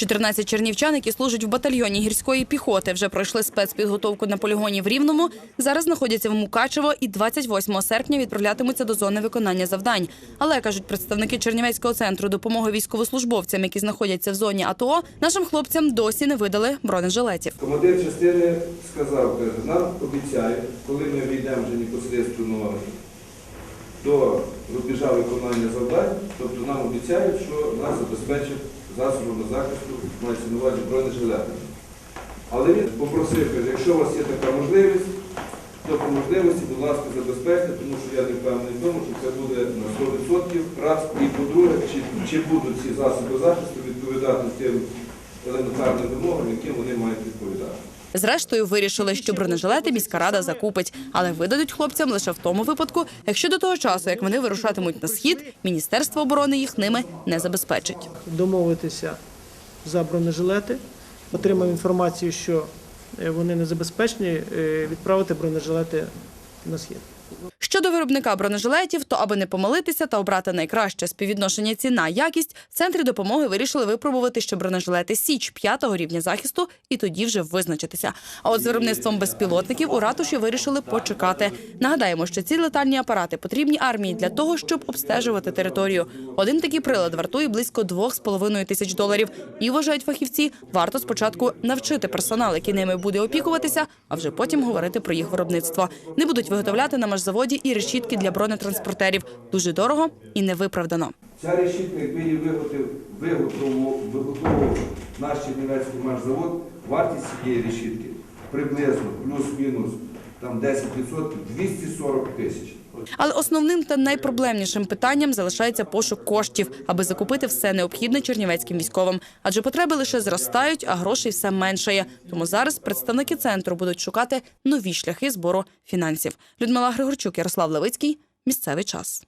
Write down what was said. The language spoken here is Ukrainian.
14 чернівчан, які служать в батальйоні гірської піхоти, вже пройшли спецпідготовку на полігоні в Рівному. Зараз знаходяться в Мукачево і 28 серпня відправлятимуться до зони виконання завдань. Але кажуть представники Чернівецького центру допомоги військовослужбовцям, які знаходяться в зоні АТО, нашим хлопцям досі не видали бронежилетів. Командир частини сказав, каже, нам обіцяють, коли ми війдемо вже непосередньо до рубежа виконання завдань, тобто нам обіцяють, що нас забезпечать засобами захисту, мається на увазі бронежилетами. Але він попросив, каже, якщо у вас є така можливість, то по можливості, будь ласка, забезпечте, тому що я не впевнений в тому, що це буде на 100% раз. І по-друге, чи, чи будуть ці засоби захисту відповідати тим елементарним вимогам, яким вони мають відповідати. Зрештою, вирішили, що бронежилети міська рада закупить, але видадуть хлопцям лише в тому випадку, якщо до того часу, як вони вирушатимуть на схід, міністерство оборони їх ними не забезпечить. домовитися за бронежилети, отримав інформацію, що е, вони не забезпечені, е, відправити бронежилети на схід. Щодо виробника бронежилетів, то аби не помилитися та обрати найкраще співвідношення ціна якість, в центрі допомоги вирішили випробувати, що бронежилети Січ п'ятого рівня захисту, і тоді вже визначитися. А от з виробництвом безпілотників у ратуші вирішили почекати. Нагадаємо, що ці летальні апарати потрібні армії для того, щоб обстежувати територію. Один такий прилад вартує близько 2,5 тисяч доларів. І вважають фахівці, варто спочатку навчити персонал, який ними буде опікуватися, а вже потім говорити про їх виробництво. Не будуть виготовляти на машзаводі і решітки для бронетранспортерів. Дуже дорого і невиправдано. Ця решітка, якби її виготовив, наш Чернівецький маршзавод, вартість цієї решітки приблизно плюс-мінус там 10% 240 тисяч. Але основним та найпроблемнішим питанням залишається пошук коштів, аби закупити все необхідне чернівецьким військовим. Адже потреби лише зростають, а грошей все меншає. Тому зараз представники центру будуть шукати нові шляхи збору фінансів. Людмила Григорчук, Ярослав Левицький. Місцевий час.